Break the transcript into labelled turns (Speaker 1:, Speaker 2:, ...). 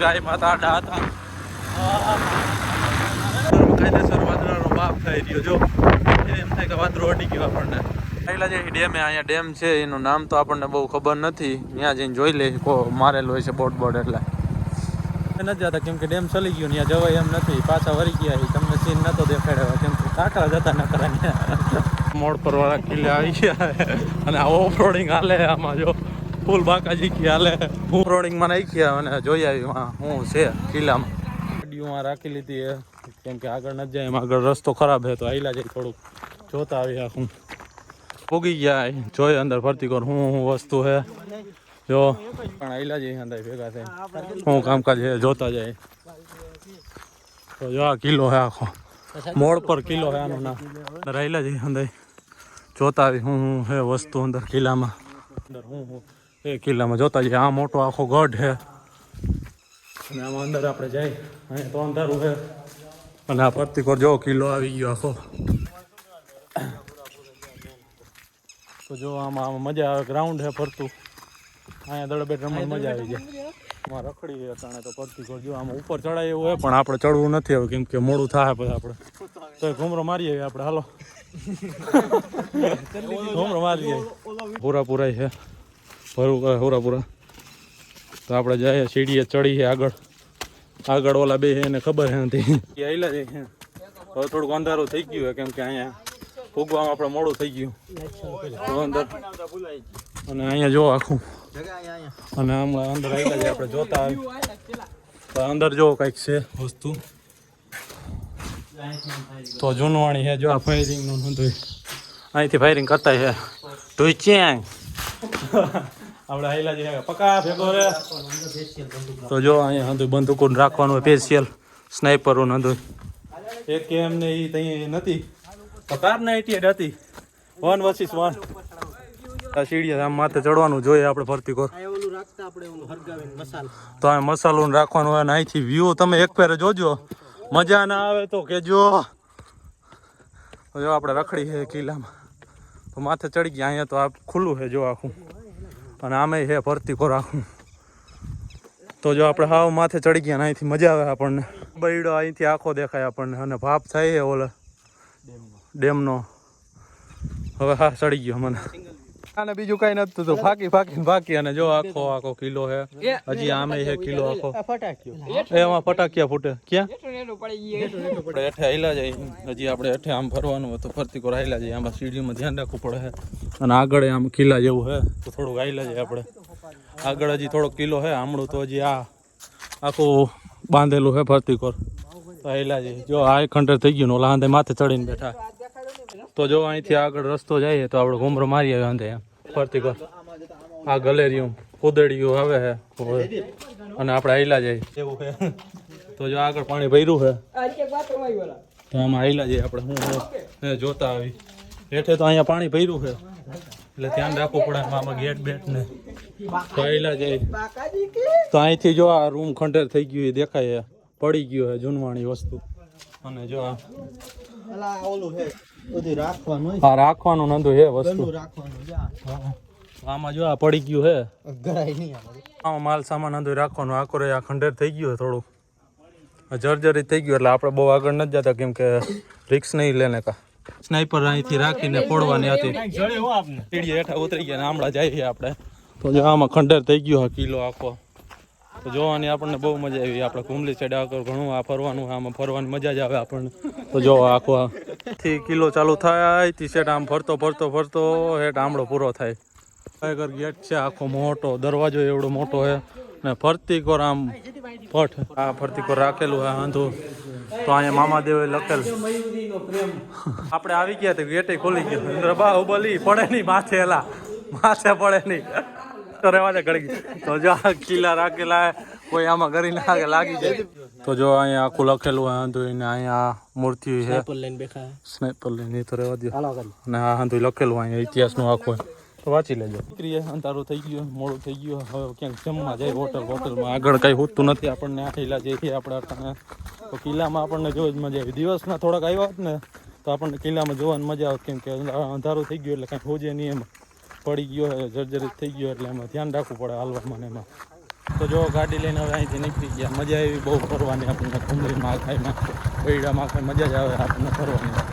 Speaker 1: ગાય માતા આડા હતા. કાયદેસર વાદળાનો બાપ થઈ રહ્યો, જો. એમ થાય કે વાદળો અડી ગયો આપણને. પહેલા જે ડેમ અહીંયા ડેમ છે, એનું નામ તો આપણને બહુ ખબર નથી. ત્યાં જઈને જોઈ લે મારેલું હોય છે બોટ બોટ એટલે. નથી જતા, કેમ કે ડેમ ચલી ગયો, ત્યાં જવાય એમ નથી. પાછા વળી ગયા. તમને સીન નતો દેખાડ્યો, કેમ કે કાંકરા જતા ન કરા મોડ પર વાળા કિલ્લે આવી ગયા અને આ ઓફ રોડિંગ હાલે આમાં, જો. ફૂલ બાકાજી કી હાલે હું રોડિંગમાં નાખ્યા અને જોઈ આવી હું છે કિલ્લામાં ગાડીઓ રાખી લીધી કેમ કે આગળ નથી જાય, એમાં આગળ રસ્તો ખરાબ છે તો આઈલા જાય થોડુંક. જોતા આવી આખું પોગી ગયા. જોઈ અંદર ફરતી કર હું હું વસ્તુ છે જો. પણ આઈલા જઈ અંદર ભેગા થઈ હું કામકાજ છે જોતા જાય. તો જો આ કિલ્લો છે આખો. મોડ પર કિલ્લો છે આનું નામ. રહેલા જઈ અંદર. જોતા આવી હું હું હે વસ્તુ અંદર કિલ્લામાં અંદર હું હું. એ કિલ્લામાં જોતા જઈએ. આ મોટો આખો ગઢ છે. અને આમાં અંદર આપણે જઈ અહીંયા તો અંધારું છે. અને આ પરતીકોર જો કિલ્લો આવી ગયો આખો. તો જો આમાં આમાં મજા આવે. ગ્રાઉન્ડ છે ફરતું. અહીંયા દડબેટ રમણ મજા આવી જાય આમાં રખડી અટાણે તો પરતીકોર જો આમાં ઉપર ચડાય એવું હોય પણ આપણે ચડવું નથી હવે કેમ કે મોડું થાય પછી આપણે. તો ઘૂમરો મારી આવીએ આપણે. હાલો. ઘૂમરો મારી આવીએ પૂરા પૂરાય છે. ભરું કરે પૂરા પૂરા તો આપણે જઈએ, સીડીએ ચડીએ આગળ. આગળ ઓલા બે એને ખબર છે નથી આવેલા છે. હવે થોડુંક અંધારું થઈ ગયું કેમ કે અહીંયા ફૂગવામાં આપણે મોડું થઈ ગયું. અંદર. અને અહીંયા જો આખું. અને હમણાં અંદર આવેલા છે, આપણે જોતા આવી અંદર જો કંઈક છે વસ્તુ. તો જૂનવાણી છે, જો આ ફાયરિંગનું નોંધું અહીંથી ફાયરિંગ કરતા છે. તો ચ્યાંગ આપણે આવેલા છે પકા ભેગો રે તો જો અહીંયા હતું બંદૂકો રાખવાનું સ્પેશિયલ સ્નાઈપરો હતું એક કે એમને એ ત્યાં નથી. પકાર ના નાઇટી હતી. વન વર્સિસ વન આ સીડીએ આમ માથે ચડવાનું જોઈએ આપણે ફરતી કોર.
Speaker 2: ઓલું રાખતા આપણે ઓલું હરગાવીને મસાલો.
Speaker 1: તો આ મસાલો ને રાખવાનું હોય અને અહીંથી વ્યૂ તમે એક ફેરે જોજો. મજા ના આવે તો કેજો જો આપણે રખડી છે કિલ્લામાં. તો માથે ચડી ગયા અહીંયા તો આ ખુલ્લું છે જો આખું. અને આમે છે ફરતી ખોરાક તો જો આપણે હાવ માથે ચડી ગયા અહીંથી મજા આવે આપણને. બૈડો અહીંથી આખો દેખાય આપણને અને ભાપ થાય છે ઓલે. ડેમનો. હવે હા ચડી ગયો મને. અને બીજું કઈ નતું તો ફાકી ફાકી ફાકી અને જો આખો આખો કિલો હે. હજી આમે હે કિલો આખો.
Speaker 2: ફટાક્યો.
Speaker 1: એમાં ફટાકિયા ફૂટે. ક્યાં? હેઠે આયલા જાય. હજી આપણે હેઠે આમ ફરવાનું હોય તો ફરતી કોર આયલા જાય. આમાં સીડીમાં ધ્યાન રાખવું પડે હે. અને આગળ આમ કિલ્લા જેવું છે તો થોડુંક આયલા જાય આપણે. આગળ હજી થોડોક કિલ્લો છે આમળું તો હજી આ આખું બાંધેલું છે ફરતી કોર. તો આયલા જાય. જો આ ખંડર થઈ ગયું ને ઓલા હાંધે માથે ચડીને બેઠા. તો જો અહીંથી આગળ રસ્તો જઈએ તો આપણે ઘુમરો મારી આવ્યો અંધે એમ. ફરતી કર આ ગલેરિયું કુદડિયું આવે છે અને આપણે આઈલા જઈએ. એવું હે. તો જો આગળ પાણી ભર્યું છે તો આમાં આઈલા જઈએ આપણે. હું હું જોતા આવી. હેઠે તો અહીંયા પાણી ભર્યું છે એટલે ધ્યાન રાખવું પડે આમાં ગેટ બેટ ને આયલા જઈએ. તો અહીંથી જો આ રૂમ ખંડેર થઈ ગયું એ દેખાય પડી ગયું છે જૂનવાણી વસ્તુ. અને જો આ
Speaker 2: અલા ઓલું હે બધું રાખવાનું હોય.
Speaker 1: આ રાખવાનું નંદુ હે વસ્તુ.
Speaker 2: રાખવાનું.
Speaker 1: આમાં જો આ પડી ગયું હે.
Speaker 2: ગરાય નહીં આમાં
Speaker 1: માલ સામાન અંદર રાખવાનું આખો રે આ ખંડેર થઈ ગયું થોડું જર્જરી થઈ ગયું એટલે આપણે બહુ આગળ નથી જતા કેમ કે રિક્સ નહીં લેને કા. સ્નાઈપર અહીંથી રાખીને ફોડવાની હતી. હેઠા ઉતરી ગયા ને હમણાં જઈએ આપણે. તો જો આમાં ખંડેર થઈ ગયો હા કિલો આખો. તો જોવાની આપણને બહુ મજા આવી. આપણે કુંભલી સાઈડ આગળ ઘણું, આ ફરવાનું આમાં ફરવાની મજા જ આવે આપણને. તો જો આખો થી કિલો ચાલુ થાય તી સેટ આમ ફરતો ફરતો ફરતો, હેઠ આમળો પૂરો થાય. ટાઈગર ગેટ છે, આખો મોટો દરવાજો એવડો મોટો છે, ને ફરતી કોર આમ ફટ આ ફરતી કોર રાખેલું હે આંધું. તો અહીંયા મામાદેવે લખેલ. આપણે આવી ગયા તો ગેટે ખોલી ગયો. અંદર ઉબલી પડે નહીં, માથે એલા. માથે પડે નહીં. તો રેવા દે ઘડી તો જો આ કિલ્લા રાખેલા કોઈ આમાં કરી નાખે લાગી જાય. તો જો અહીંયા આખું લખેલું હોય આંધું ને અહીંયા મૂર્તિ છે. સ્નેપર લઈને તો રહેવા દો અને આ હાંધું લખેલું અહીંયા ઇતિહાસનું આખું તો વાંચી લેજો. દીકરીએ અંધારું થઈ ગયું મોડું થઈ ગયું હવે ક્યાંક જમવા જાય હોટલ હોટલમાં. આગળ કાંઈ હોતું નથી. આપણને આ કિલ્લા જઈએ આપણે તો કિલ્લામાં આપણને જોવા જ મજા આવી. દિવસના થોડાક આવ્યા હોત ને તો આપણને કિલ્લામાં જોવાની મજા આવત. કેમ કે અંધારું થઈ ગયું એટલે કાંઈ હોજે નહીં એમાં. પડી ગયો હોય જર્જરિત થઈ ગયો એટલે એમાં ધ્યાન રાખવું પડે હાલવામાં એમાં. તો જો ગાડી લઈને હવે અહીંથી નીકળી ગયા. મજા આવી બહુ ફરવાની આપણને કુંડળી માખાઈમાં બૈડા માખાઈ મજા જ આવે આપણને ફરવાની.